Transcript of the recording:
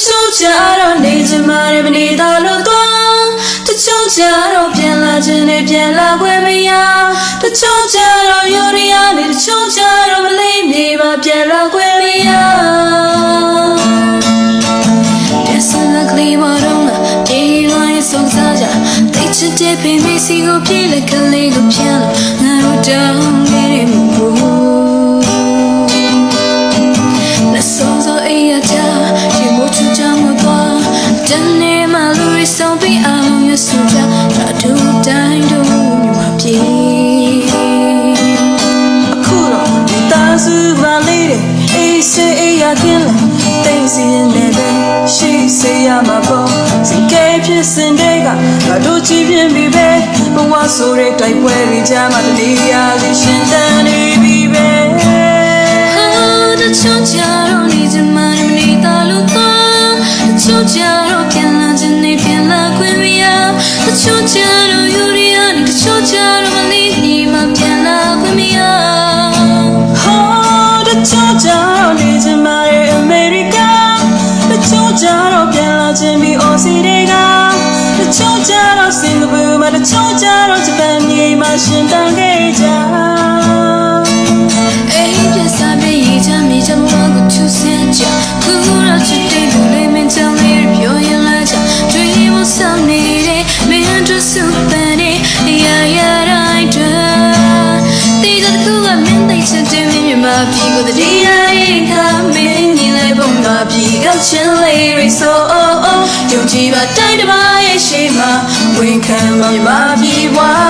ချို့ကြတော့နေချင်မှလည်းမနေတော့လို့တော့တချို့ကြတော့ပြန်လာခြင်းနဲ့ပြန်လာခွင့်မရတချို့ကြတော့ယူရီယာနဲ့တချို့ကြတော့မလေးမြေပါပြန်လာခွင့်မရ Descend the clean water, day line so saja. They should dip in me, see go play like a Lego piano. Narrow down, my lure so be out on your soja. Try to die, do my pie. အခုတော့ဒီသားစုပါလေးတွေအေးစေးအေးရကင်းလဲတိမ်စီရင်နေပဲရှိစေရမှာပေါ့စင်ကဲဖြစ်စင်တွေကငါတို့ကြည့်ပြင်းပြီပဲဘဝဆိုတဲ့တိုက်ပွဲတွေကြားမှာတနေရာစီရှင်တန်နေပြီပဲ Oh, the choncharo needs a man who need the luto. The choncharo can ကြတော့နေချင်ပါရဲ့အမေရိကန်တချို့ကြတော့ပြန်လာခြင်းပြီးအော်စီတွေကတချို့ကြတော့စင်ကာပူမှာတချို့ကြတော့ဂျပန်မြေမှာရှင်တန်ခဲ့ကြ Hey, yes, I be eating me, just want to send you. Cool, I should take the lemon tell me if you're in like Dream of some need, me under me, my people, the day I come in, you like, boom, my people, chill, lady, so, oh, oh, don't you, but die to my shame, when come on, my people.